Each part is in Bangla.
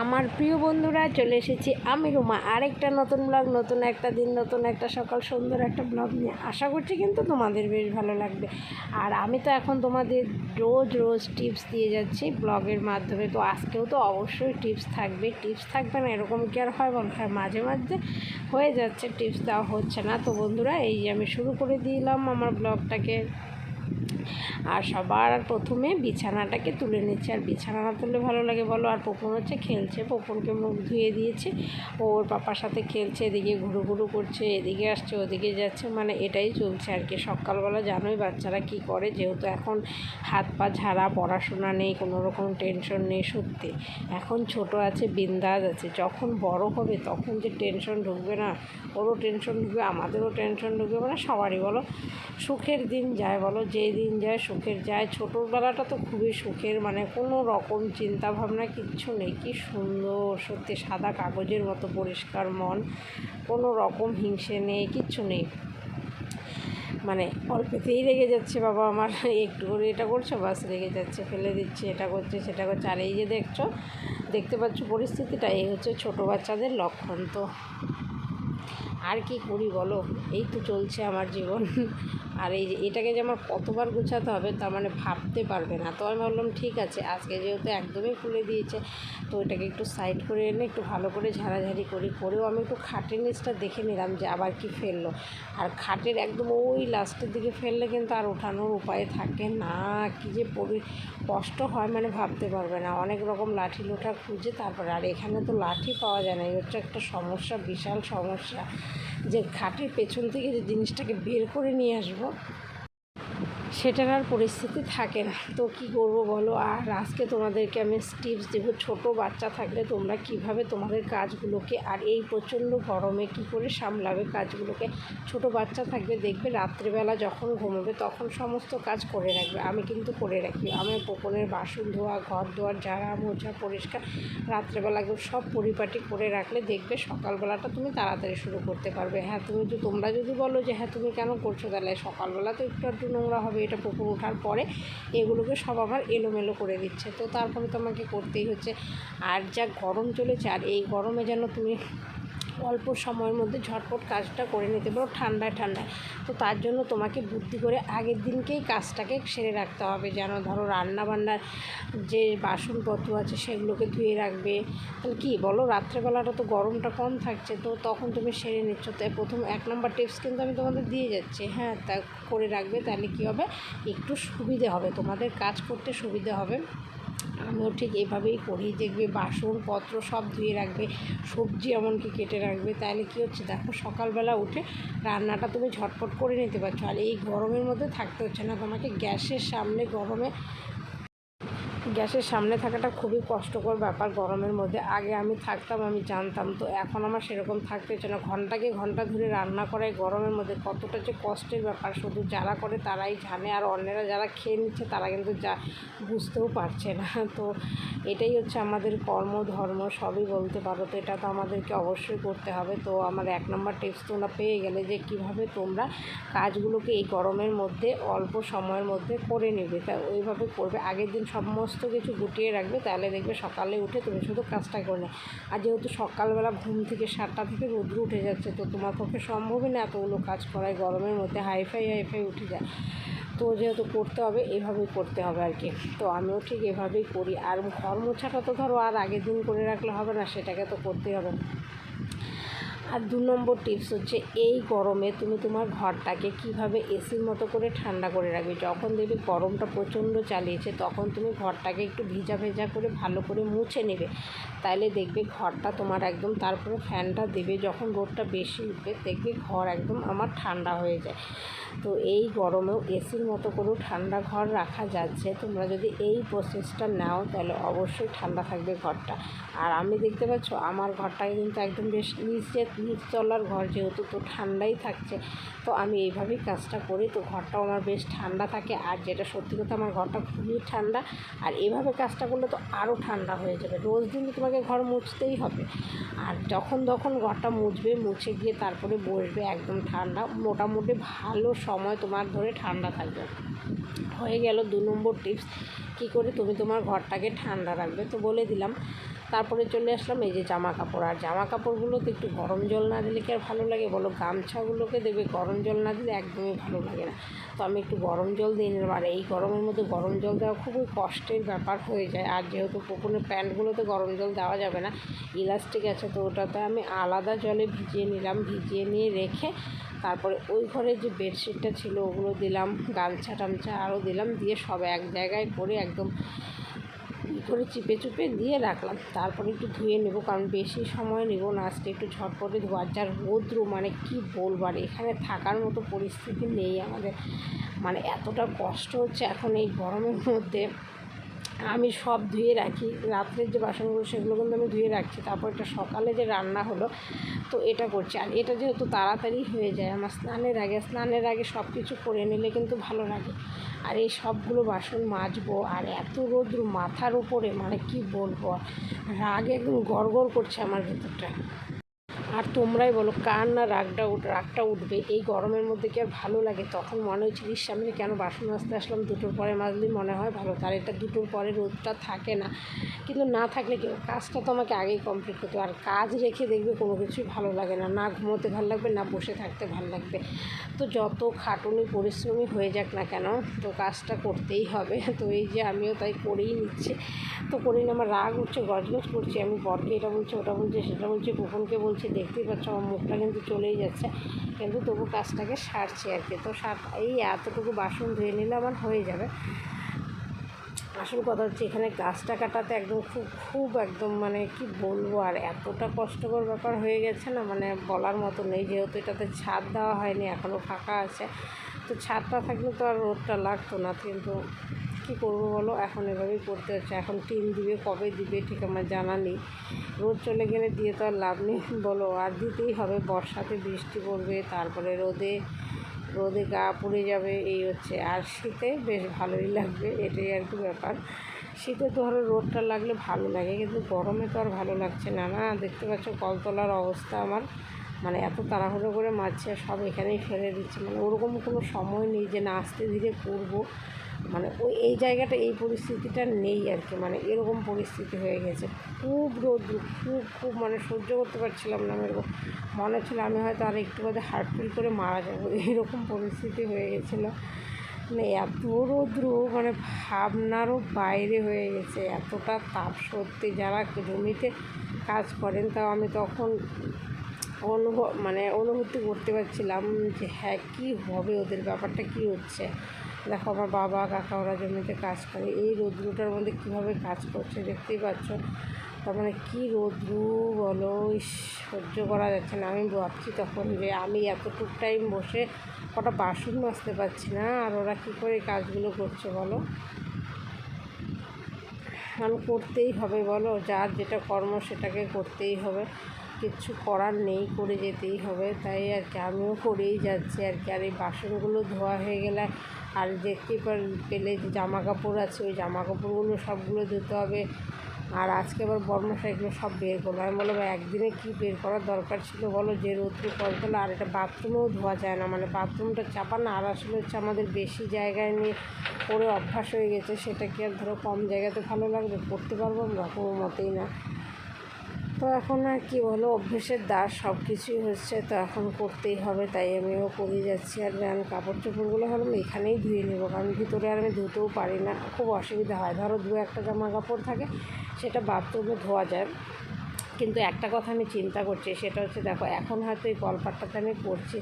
আমার প্রিয় বন্ধুরা, চলে এসেছি আমি রুমা। আরেকটা নতুন ব্লগ নতুন একটা দিন, নতুন একটা সকাল, সুন্দর একটা ব্লগ নিয়ে। আশা করছি কিন্তু তোমাদের বেশ ভালো লাগবে। আর আমি তো এখন তোমাদের রোজ রোজ টিপস দিয়ে যাচ্ছি ব্লগের মাধ্যমে। তো আজকেও তো অবশ্যই টিপস থাকবে। টিপস থাকবে না, এরকম কি আর হয় বল? হ্যাঁ মাঝে মাঝে হয়ে যাচ্ছে টিপস দেওয়া হচ্ছে না। তো বন্ধুরা, এই যে আমি শুরু করে দিলাম আমার ব্লগটাকে আর সবার প্রথমে বিছানাটাকে তুলে নিচ্ছে। আর বিছানা না তুললে ভালো লাগে বলো? আর পপুন হচ্ছে খেলছে। পপুনকে মুখ ধুয়ে দিয়েছে। ও ওর পাপার সাথে খেলছে, এদিকে ঘুরু ঘুরু করছে, এদিকে আসছে, ওদিকে যাচ্ছে। মানে এটাই চলছে আর কি। সকালবেলা জানোই বাচ্চারা কি করে, যেহেতু এখন হাত পা ঝাড়া, পড়াশোনা নেই, কোনো রকম টেনশন নেই সত্যি। এখন ছোট আছে বিন্দাজ আছে। যখন বড় হবে তখন যে টেনশন ঢুকবে না, ওরও টেনশন ঢুকবে, আমাদেরও টেনশন ঢুকবে। মানে সবারই বলো, সুখের দিন যায় বলো, যেই দিন যায় সুখের যায় ছোটোবেলাটা তো খুবই সুখের মানে কোনো রকম চিন্তা ভাবনা কিচ্ছু নেই। কি সুন্দর, সত্যি সাদা কাগজের মতো পরিষ্কার মন, কোনো রকম হিংসে নেই, কিচ্ছু নেই। মানে অল্পতেই রেগে যাচ্ছে বাবা আমার, একটু করে এটা করছ, বাস রেগে যাচ্ছে, ফেলে দিচ্ছে, এটা করছে, সেটা করছে। আর এই যে দেখছ, দেখতে পাচ্ছ পরিস্থিতিটা, এই হচ্ছে ছোটো বাচ্চাদের লক্ষণ। তো আর কি করি বলো? এই তো চলছে আমার জীবন। আর এই এটাকে যে আমার কতবার গুছাতে হবে তার মানে ভাবতে পারবে না। তো আমি ভাবলাম, ঠিক আছে, আজকে যেহেতু একদমই খুলে দিয়েছে, তো এটাকে একটু সাইড করে এনে একটু ভালো করে ঝাড়াঝাড়ি করি। করেও আমি একটু খাটের নিচটা দেখে নিলাম যে আবার কি ফেলল। আর খাটের একদম ওই লাস্টের দিকে ফেললে কিন্তু আর ওঠানোর উপায় থাকে না। কি যে পরি, কষ্ট হয় মানে ভাবতে পারবে না। অনেক রকম লাঠি লোঠা খুঁজে তারপরে, আর এখানে তো লাঠি পাওয়া যায় না। এই হচ্ছে একটা সমস্যা, বিশাল সমস্যা যে খাটের পেছন থেকে যে জিনিসটাকে বের করে নিয়ে আসব আসব সেটার আর পরিস্থিতি থাকে না। তো কি করব বলো? আর আজকে তোমাদেরকে আমি টিপস দেবো, ছোট বাচ্চা থাকলে তোমরা কীভাবে তোমাদের কাজগুলোকে আর এই প্রচণ্ড গরমে কি করে সামলাবে কাজগুলোকে? ছোট বাচ্চা থাকবে দেখবে রাত্রেবেলা যখন ঘুমোবে তখন সমস্ত কাজ করে রাখবে। আমি কিন্তু করে রাখি। আমার পোপনের বাসন ধোয়া, ঘর ধোয়ার ঝাড়া, মোছা, পরিষ্কার রাত্রেবেলা একদম সব পরিপাটি করে রাখলে দেখবে সকালবেলাটা তুমি তাড়াতাড়ি শুরু করতে পারবে। হ্যাঁ তুমি তোমরা যদি বলো যে হ্যাঁ তুমি কেন করছ? তাহলে সকালবেলা তো একটু একটু নোংরা হবে। এটা পুকুর ওঠার পরে এগুলোকে সব আবার এলোমেলো করে দিচ্ছে। তো তারপরে তোমাকে করতেই হচ্ছে। আর যা গরম চলেছে, আর এই গরমে যেন তুমি অল্প সময়ের মধ্যে ঝটপট কাজটা করে নিতে পারো ঠান্ডায় ঠান্ডায়। তো তার জন্য তোমাকে বুদ্ধি করে আগের দিনকেই কাজটাকে সেরে রাখতে হবে। যেন ধরো রান্নাবান্নার যে বাসনপত্র আছে সেগুলোকে ধুয়ে রাখবে। তাহলে কী বলো? রাত্রেবেলাটা তো গরমটা কম থাকছে, তো তখন তুমি সেরে নিচ্ছ। তাই প্রথম এক নম্বর টিপস কিন্তু আমি তোমাদের দিয়ে যাচ্ছি। হ্যাঁ তা করে রাখবে, তাহলে কী হবে? একটু সুবিধে হবে। তোমাদের কাজ করতে সুবিধে হবে। আমিও ঠিক এভাবেই করি, দেখবে বাসনপত্র সব ধুয়ে রাখবে, সবজি এমনকি কেটে রাখবে, তাহলে কী হচ্ছে? দেখো সকালবেলা উঠে রান্নাটা তুমি ঝটপট করে নিতে পারছ, আর এই গরমের মধ্যে থাকতে হচ্ছে না। তোমাকে গ্যাসের সামনে গরমে গ্যাসের সামনে থাকাটা খুবই কষ্টকর ব্যাপার গরমের মধ্যে। আগে আমি থাকতাম, আমি জানতাম। তো এখন আমার সেরকম থাকতে হচ্ছে না। ঘন্টাকে ঘণ্টা ধরে রান্না করাই গরমের মধ্যে কতটা যে কষ্টের ব্যাপার। শুধু যারা করে তারাই জানে, আর অন্যেরা যারা খেয়ে নিচ্ছে তারা কিন্তু যা বুঝতেও পারছে না। তো এটাই হচ্ছে আমাদের কর্ম, ধর্ম, সবই বলতে পারো। তো এটা তো আমাদেরকে অবশ্যই করতে হবে। তো আমার এক নম্বর টিপস তোমরা পেয়ে গেলে যে কীভাবে তোমরা কাজগুলোকে এই গরমের মধ্যে অল্প সময়ের মধ্যে করে নেবে। তা ওইভাবে করবে। আগের দিন সমস্ত কিছু গুটিয়ে রাখবে, তাহলে দেখবে সকালে উঠে তুমি শুধু কাজটা করে নেবে আর যেহেতু সকালবেলা ঘুম থেকে সাতটা থেকে রোদ্র উঠে যাচ্ছে, তো তোমার পক্ষে সম্ভবই না এতগুলো কাজ করায় গরমের মধ্যে হাইফাই হাইফাই উঠে যায়। তো যেহেতু করতে হবে, এভাবেই করতে হবে আর কি। তো আমিও ঠিক এভাবেই করি। আর ঘর মোছাটা তো ধরো আর আগের দিন করে রাখলে হবে না, সেটাকে তো করতেই হবে। আর দু নম্বর টিপস হচ্ছে, এই গরমে তুমি তোমার ঘরটাকে কীভাবে এসির মতো করে ঠান্ডা করে রাখবে? যখন দেখবে গরমটা প্রচণ্ড চালিয়েছে, তখন তুমি ঘরটাকে একটু ভিজা ভেজা করে ভালো করে মুছে নেবে। তাইলে দেখবে ঘরটা তোমার একদম, তারপরে ফ্যানটা দেবে যখন রোদটা বেশি উঠবে, দেখবে ঘর একদম আমার ঠান্ডা হয়ে যায়। তো এই গরমেও এসির মতো করেও ঠান্ডা ঘর রাখা যাচ্ছে। তোমরা যদি এই প্রসেসটা নাও তাহলে অবশ্যই ঠান্ডা থাকবে ঘরটা। আর আমি দেখতে পাচ্ছ, আমার ঘরটাকে কিন্তু একদম বেশ নিচে নিচতলার ঘর যেহেতু তো ঠান্ডাই থাকছে, তো আমি এইভাবেই কাজটা করি। তো ঘরটাও আমার বেশ ঠান্ডা থাকে, আর যেটা সত্যি কথা আমার ঘরটা খুবই ঠান্ডা, আর এভাবে কাজটা করলে তো আরও ঠান্ডা হয়ে যাবে। রোজ দিন তোমাকে ঘর মুছতেই হবে, আর যখন তখন ঘরটা মুছবে, মুছে গিয়ে তারপরে বসবে একদম ঠান্ডা, মোটামুটি ভালো সময় তোমার ধরে ঠান্ডা থাকবে। হয়ে গেল দু নম্বর টিপস কী করে তুমি তোমার ঘরটাকে ঠান্ডা রাখবে? তো বলে দিলাম তারপরে চলে আসলাম এই যে জামা কাপড়। আর জামা কাপড়গুলোতে একটু গরম জল না দিলে কি আর ভালো লাগে? বলো, গামছাগুলোকে দেবে গরম জল না দিলে একদমই ভালো লাগে না। তো আমি একটু গরম জল দিয়ে নিলাম। আর এই গরমের মধ্যে গরম জল দেওয়া খুবই কষ্টের ব্যাপার হয়ে যায়। আর যেহেতু পুকুরের প্যান্টগুলোতে গরম জল দেওয়া যাবে না, ইলাস্টিক আছে তো ওটাতে আমি আলাদা জলে ভিজিয়ে নিলাম। ভিজিয়ে নিয়ে রেখে তারপরে ওই ঘরে যে বেডশিটটা ছিল ওগুলো দিলাম গামছা টামছা আরও দিলাম। দিয়ে সব এক জায়গায় করে একদম করে চিপে চুপে দিয়ে রাখলাম। তারপরে একটু ধুয়ে নেব, কারণ বেশি সময় নেব না। আজকে একটু ঝটপটে ধোয়ার যার রৌদ্র মানে কি বলবার এখানে থাকার মতো পরিস্থিতি নেই আমাদের। মানে এতটা কষ্ট হচ্ছে এখন এই গরমের মধ্যে। আমি সব ধুয়ে রাখি। রাত্রের যে বাসনগুলো, সেগুলো কিন্তু আমি ধুয়ে রাখছি। তারপর এটা সকালে যে রান্না হলো, তো এটা করছি। আর এটা যেহেতু তাড়াতাড়ি হয়ে যায়, আমার স্নানের আগে স্নানের আগে সব কিছু করে নিলে কিন্তু ভালো লাগে। আর এই সবগুলো বাসন মাজবো, আর এত রোদ্র মাথার উপরে মানে কি বলব? রাগ একদম গড়গড় করছে আমার ভেতরটা। আর তোমরাই বলো, কার না রাগটা উঠ রাগটা উঠবে? এই গরমের মধ্যে কি আর ভালো লাগে? তখন মনে হচ্ছে ইস সামনে কেন বাসন মাজতে আসলাম? দুটোর পরে মাজলেই মনে হয় ভালো। তার এটা দুটোর পরে রোদটা থাকে না। কিন্তু না থাকলে কেউ কাজটা তো আমাকে আগেই কমপ্লিট করতে আর কাজ রেখে দেখবে কোনো কিছুই ভালো লাগে না। না ঘুমোতে ভালো লাগবে, না বসে থাকতে ভালো লাগবে। তো যত খাটুনি পরিশ্রমী হয়ে যাক না কেন, তো কাজটা করতেই হবে। তো এই যে আমিও তাই করেই নিচ্ছি। তো করেই আমার রাগ উঠছে, গজগজ করছি। আমি বরকে এটা বলছি, ওটা বলছি, সেটা বলছি কুকুরকে বলছি দেখতেই পাচ্ছ আমার মুখটা কিন্তু চলেই যাচ্ছে। কিন্তু তবু কাজটাকে সারছি আর কি। তো সার, এই এতটুকু বাসন ধুয়ে নিলে আমার হয়ে যাবে। আসল কথা হচ্ছে এখানে গাছটা কাটাতে একদম খুব খুব একদম মানে কি বলব আর এতটা কষ্টকর ব্যাপার হয়ে গেছে না মানে বলার মতো নেই। যেহেতু এটাতে ছাদ দেওয়া হয়নি এখনও ফাঁকা আছে। তো ছাদটা থাকলে তো আর রোদটা লাগতো না, কিন্তু কী করব বলো? এখন এভাবেই করতে হচ্ছে। এখন টিন দিবে, কবে দিবে ঠিক আমার জানা নেই। রোদ চলে গেলে দিয়ে তো আর লাভ নেই। বলো, আর দিতেই হবে। বর্ষাতে বৃষ্টি পড়বে, তারপরে রোদে রোদে গা পুড়ে যাবে, এই হচ্ছে। আর শীতে বেশ ভালোই লাগবে, এটাই আর কি ব্যাপার। শীতে ধরো রোদটা লাগলে ভালো লাগে, কিন্তু গরমে তো আর ভালো লাগছে না না? দেখতে পাচ্ছ কলতলার অবস্থা আমার। মানে এত তাড়াহুড়ো করে মারছে, সব এখানেই ফেলে দিচ্ছে। মানে ওরকম কোনো সময় নেই যে না, আস্তে ধীরে করব মানে ওই, এই জায়গাটা, এই পরিস্থিতিটা নেই আর কি মানে এরকম পরিস্থিতি হয়ে গেছে। খুব রোদ্র, খুব খুব মানে সহ্য করতে পারছিলাম না এরকম। মনে হচ্ছিল আমি হয়তো আর একটু বাদে হার্ট ফিল করে মারা যাব। এরকম পরিস্থিতি হয়ে গেছিল। মানে এত রৌদ্র মানে ভাবনারও বাইরে হয়ে গেছে। এতটা তাপ সত্যি যারা জমিতে কাজ করেন, তাও আমি তখন অনুভব মানে অনুভূতি করতে পারছিলাম যে হ্যাঁ কী হবে ওদের ব্যাপারটা, কী হচ্ছে? দেখো আমার বাবা, কাকা ওরা জমিতে কাজ করে। এই রৌদ্রটার মধ্যে কীভাবে কাজ করছে দেখতেই পাচ্ছ? তার মানে কী রৌদ্রু বলো সহ্য করা যাচ্ছে না। আমি ভাবছি তখন যে আমি এতটুক টাইম বসে কটা বাসন মাজতে পারছি না, আর ওরা কী করে কাজগুলো করছে বলো? আমি করতেই হবে বলো, যার যেটা কর্ম সেটাকে করতেই হবে। কিচ্ছু করার নেই, করে যেতেই হবে। তাই আর কি, আমিও করেই যাচ্ছি আর কি। আর এই বাসনগুলো ধোয়া হয়ে গেলে আর দেখতে পার- পেলে যে জামা কাপড় আছে, ওই জামা কাপড়গুলো সবগুলো ধুতে হবে। আর আজকে আবার বর্মশাইগুলো সব বের করল। আমি বললাম একদিনে কী বের করার দরকার ছিল বলো? যে রৌদ্র কলতলা আর এটা বাথরুমেও ধোয়া যায় না। মানে বাথরুমটা চাপা না, আর আসলে হচ্ছে আমাদের বেশি জায়গায় নিয়ে করে অভ্যাস হয়ে গেছে। সেটা কি আর ধরো কম জায়গাতে ভালো লাগবে? করতে পারব আমরা, কোনো মতেই না। তো এখন আর কি বলো অভ্যেসের দাস সব কিছুই হচ্ছে, তো এখন করতেই হবে, তাই আমিও করে যাচ্ছি আর আমি কাপড় চোপড়গুলো হলো এখানেই ধুয়ে নেব, কারণ ভিতরে আর আমি ধুতেও পারি না, খুব অসুবিধা হয়। ধরো দু একটা জামা কাপড় থাকে, সেটা বাথরুমে ধোয়া যায়, কিন্তু একটা কথা আমি চিন্তা করছি, সেটা হচ্ছে দেখো, এখন হয়তো এই কলপাটটাতে আমি করছি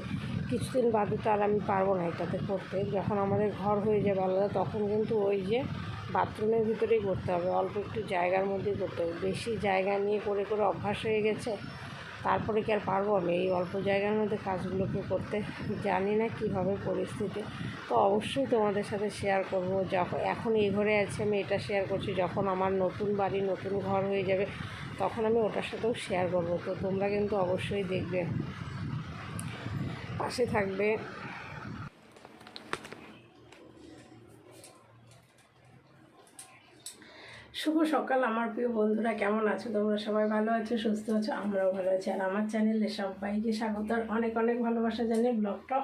কিছুদিন বাদে তো আর আমি পারব না এটাতে করতে যখন আমাদের ঘর হয়ে যাবে আলাদা, তখন কিন্তু ওই যে বাথরুমের ভিতরেই করতে হবে, অল্প একটু জায়গার মধ্যেই করতে হবে। বেশি জায়গা নিয়ে করে করে অভ্যাস হয়ে গেছে, তারপরে কি আর পারব আমি? এই অল্প জায়গার মধ্যে কাজগুলোকে করতে জানি না কীভাবে পরিস্থিতি। তো অবশ্যই তোমাদের সাথে শেয়ার করব। যখন এখন এই ঘরে আছে, আমি এটা শেয়ার করছি, যখন আমার নতুন বাড়ি, নতুন ঘর হয়ে যাবে, তখন আমি ওটার সাথেও শেয়ার করব। তো তোমরা কিন্তু অবশ্যই দেখবে। পাশে থাকবে। শুভ সকাল, আমার প্রিয় বন্ধুরা, কেমন আছো? তোমরা সবাই ভালো আছো, সুস্থ আছো? আমরাও ভালো আছি। আর আমার চ্যানেলে সবাইকে স্বাগত। আর অনেক অনেক ভালোবাসা জানিয়ে ব্লগটা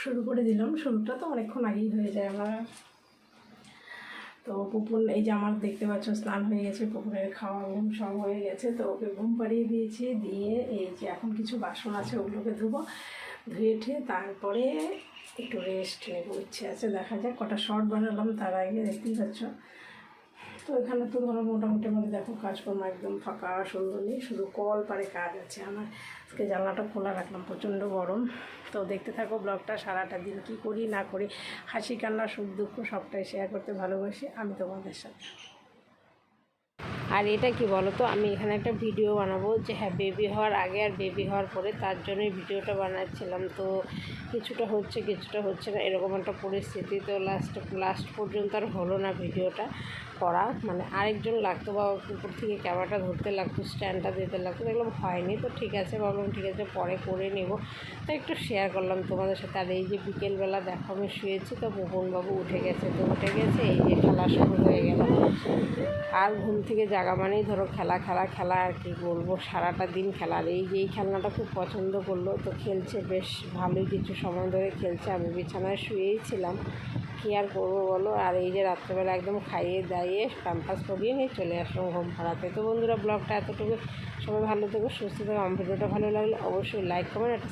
শুরু করে দিলাম। শুরুটা তো অনেকক্ষণ আগেই হয়ে যায় আমার। তো পুকুর, এই যে আমার দেখতে পাচ্ছ, স্নান হয়ে গেছে, পুকুরের খাওয়া ঘুম সব হয়ে গেছে। তো ওকে ঘুম পাড়িয়ে দিয়েছি, দিয়ে এই যে এখন কিছু বাসন আছে, ওগুলোকে ধুবো। ধুয়ে ঠুয়ে তারপরে একটু রেস্ট নেব, ইচ্ছে আছে, দেখা যাক। কটা শর্ট বানালাম তার আগে, দেখতেই পাচ্ছ। তো এখানে তো ধরো মোটামুটি মানে দেখো কাজকর্ম একদম ফাঁকা, সুন্দর নেই। শুধু কল পারে কাজ আছে আমার। আজকে জানলাটা খোলা রাখলাম, প্রচণ্ড গরম। তো দেখতে থাকো ব্লগটা, সারাটা দিন কী করি না করি। হাসি, কান্না, সুখ, দুঃখ সবটাই শেয়ার করতে ভালোবাসি। আমি তোমাদের সাথে। আর এটা কি বলো তো আমি এখানে একটা ভিডিও বানাবো যে হ্যাঁ বেবি হওয়ার আগে আর বেবি হওয়ার পরে তার জন্যই ভিডিওটা বানাচ্ছিলাম। তো কিছুটা হচ্ছে কিছুটা হচ্ছে না, এরকম একটা পরিস্থিতি। তো লাস্ট লাস্ট পর্যন্ত আর হলো না ভিডিওটা করা। মানে আরেকজন লাগতো বা উপর থেকে ক্যামেরাটা ধরতে লাগতো স্ট্যান্ডটা দিতে লাগতো দেখলাম হয়নি। তো ঠিক আছে, ভাবলাম ঠিক আছে, পরে করে নেব। তো একটু শেয়ার করলাম তোমাদের সাথে। আর এই যে বিকেলবেলা দেখো, আমি শুয়েছি, তো বাবু উঠে গেছে, তো উঠে গেছে, এই যে খেলা শুরু হয়ে গেল। আর ঘুম থেকে জাগা মানেই ধরো খেলা খেলা খেলা আর কি বলব। সারাটা দিন খেলা। আর এই যে এই খেলনাটা খুব পছন্দ করল, তো খেলছে বেশ ভালোই। কিছু সময় ধরে খেলছে। আমি বিছানায় শুয়েই ছিলাম। কী আর করব বলো? আর এই যে রাত্রেবেলা একদম খাইয়ে দাইয়ে প্যাম্পাস পরিয়ে নিয়ে চলে আসলাম ঘুম ভাড়াতে তো বন্ধুরা, ব্লগটা এতটুকু। সবাই ভালো থেকো, সুস্থ থেকো। আমার ভিডিওটা ভালো লাগলে অবশ্যই লাইক কমেন্ট একটা